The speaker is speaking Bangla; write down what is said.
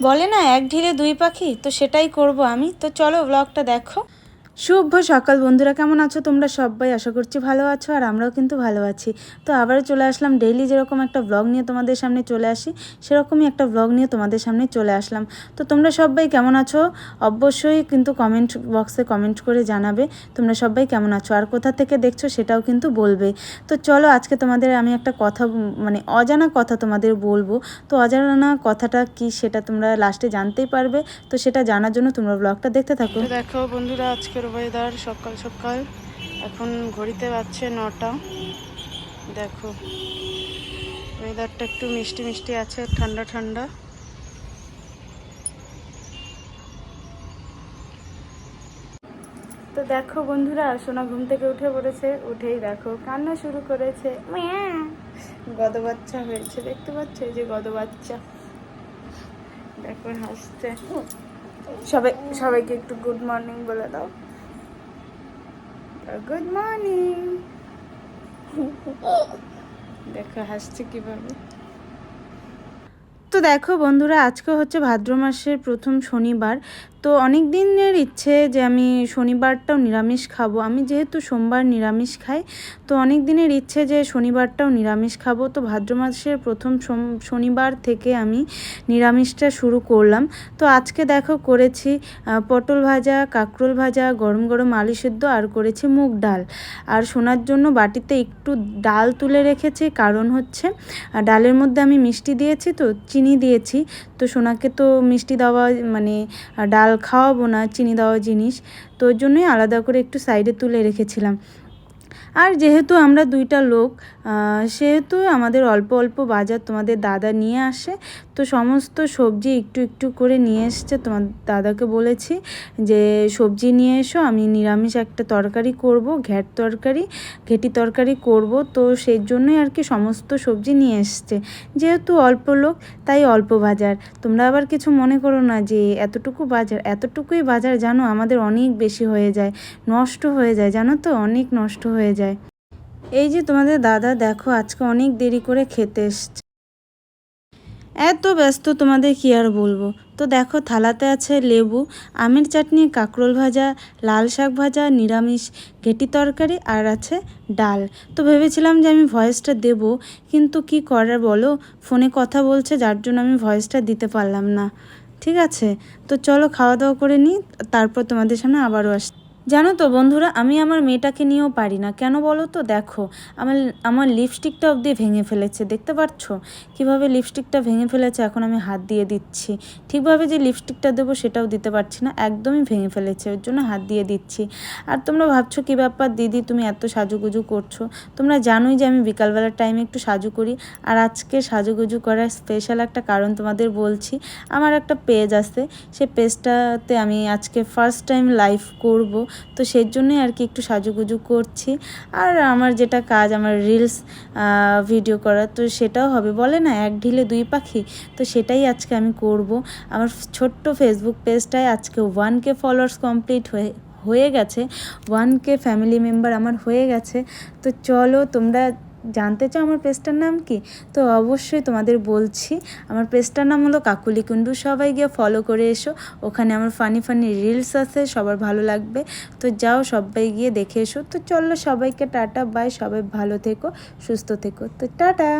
বলে না এক ঢিলে দুই পাখি তো সেটাই করব আমি। তো চলো ব্লগটা দেখো। শুভ সকাল বন্ধুরা, কেমন আছো? তোমরা সবাই আশা করছি ভালো আছো আর আমরাও কিন্তু ভালো আছি। তো আবারও চলে আসলাম ডেইলি যেরকম একটা ব্লগ নিয়ে তোমাদের সামনে চলে আসি, সেরকমই একটা ব্লগ নিয়ে তোমাদের সামনে চলে আসলাম। তো তোমরা সবাই কেমন আছো? অবশ্যই কিন্তু কমেন্ট বক্সে কমেন্ট করে জানাবে, তোমরা সবাই কেমন আছো? আর কোথা থেকে দেখছ সেটাও কিন্তু বলবে। তো চলো আজকে তোমাদের আমি একটা কথা মানে অজানা কথা তোমাদের বলব। তো অজানা কথাটা কি সেটা তোমরা লাস্টে জানতেই পারবে। তো সেটা জানার জন্য তোমরা ব্লগটা দেখতে থাকো। দেখো বন্ধুরা, আজকের ওয়েদার সকাল সকাল। এখন ঘড়িতে বাজছে নটা। দেখো ওয়েদারটা একটু মিষ্টি মিষ্টি আছে, ঠান্ডা ঠান্ডা। তো দেখো বন্ধুরা, সোনা ঘুম থেকে উঠে পড়েছে, উঠেই দেখো কান্না শুরু করেছে। গদ বাচ্চা হয়েছে। দেখতে পাচ্ছ যে গদ বাচ্চা দেখো হাসছে। সবাই, সবাইকে একটু গুড মর্নিং বলে দাও। গুড মর্নিং দেখো হাসছে কীভাবে তো দেখো বন্ধুরা, আজকে হচ্ছে ভাদ্র মাসের প্রথম শনিবার। তো অনেক দিনের ইচ্ছে যে আমি শনিবারটাও নিরামিষ খাব। আমি যেহেতু সোমবার নিরামিষ খাই, তো অনেক দিনের ইচ্ছে যে শনিবারটাও নিরামিষ খাব। তো ভাদ্র মাসের প্রথম শনিবার থেকে আমি নিরামিষটা শুরু করলাম। তো আজকে দেখো করেছি পটল ভাজা, কাঁকরোল ভাজা, গরম গরম আলু সেদ্ধ, আর করেছি মুগ ডাল। আর শোনার জন্য বাটিতে একটু ডাল তুলে রেখেছি। কারণ হচ্ছে ডালের মধ্যে আমি মিষ্টি দিয়েছি, তো চিনি দিয়েছি। তো সোনাকে তো মিষ্টি দেওয়া মানে ডাল খাওয়াবো না, চিনি দেওয়া জিনিস। তো ওই জন্যই আলাদা করে একটু সাইডে তুলে রেখেছিলাম। আর যেহেতু আমরা দুইটা লোক সেহেতু আমাদের অল্প অল্প বাজার তোমাদের দাদা নিয়ে আসে। তো সমস্ত সবজি একটু একটু করে নিয়ে এসছে। তোমার দাদাকে বলেছি যে, সবজি নিয়ে এসো, আমি নিরামিষ একটা তরকারি করব, ঘ্যাট তরকারি, ঘেটি তরকারি করব। তো সেই জন্যই আর কি সমস্ত সবজি নিয়ে এসছে। যেহেতু অল্প লোক, তাই অল্প বাজার। তোমরা আবার কিছু মনে করো না যে, এতটুকু বাজার, এতটুকুই বাজার জানো আমাদের অনেক বেশি হয়ে যায়, নষ্ট হয়ে যায়। জানো তো? অনেক নষ্ট হয়ে যায়। এই যে তোমাদের দাদা, দেখো আজকে অনেক দেরি করে খেতে এসছে। এত ব্যস্ত তোমাদের কি আর বলব? তো দেখো থালাতে আছে লেবু, আমের চাটনি, কাঁকরোল ভাজা, লাল শাক ভাজা, নিরামিষ, ঘেটি তরকারি আর আছে ডাল। তো ভেবেছিলাম যে আমি ভয়েসটা দেব, কিন্তু কি করার বলো? ফোনে কথা বলছে, যার জন্য আমি ভয়েসটা দিতে পারলাম না। ঠিক আছে? তো চলো খাওয়া দাওয়া করে নিই, তারপর তোমাদের সামনে আবারও আস জানো তো বন্ধুরা, আমি আমার মেয়েটাকে নিয়েও পারি না। কেন বলো তো? দেখো, আমার আমার লিপস্টিকটা অবধি ভেঙে ফেলেছে, দেখতে পাচ্ছ? কীভাবে লিপস্টিকটা ভেঙে ফেলেছে, এখন আমি হাত দিয়ে দিচ্ছি। ঠিকভাবে যে লিপস্টিকটা দেবো সেটাও দিতে পারছি না, একদমই ভেঙে ফেলেছে, ওর জন্য হাত দিয়ে দিচ্ছি। আর তোমরা ভাবছ কী ব্যাপার, দিদি তুমি এত সাজুগুজু করছ? তোমরা জানোই যে আমি বিকালবেলার টাইমে একটু সাজু করি, আর আজকে সাজুগুজু করার স্পেশাল একটা কারণ তোমাদের বলছি। আমার একটা পেজ আছে সে পেজটাতে আমি আজকে ফার্স্ট টাইম লাইভ করব। তো সেই জন্যই আর কি একটু সাজুগুজু করছি। আর আমার যেটা কাজ, আমার রিলস ভিডিও করা, তো সেটাও হবে। বলে না, এক ঢিলে দুই পাখি, তো সেটাই আজকে আমি করব। আমার ছোট্ট ফেসবুক পেজটায় আজকে ওয়ান কে ফলোয়ার্স কমপ্লিট হয়ে হয়ে গেছে। ওয়ান কে ফ্যামিলি মেম্বার আমার হয়ে গেছে। তো চলো, তোমরা জানতে চাও আমার পেজটার নাম কি? তো অবশ্যই তোমাদের বলছি, আমার পেজটার নাম হলো কাকুলি কুণ্ডু সবাই গিয়ে ফলো করে এসো। ওখানে আমার ফানি ফানি রিলস আছে, সবার ভালো লাগবে। তো যাও, সবাই গিয়ে দেখে এসো। তো চলো সবাইকে টাটা বাই সবাই ভালো থেকো, সুস্থ থেকো। তো টাটা!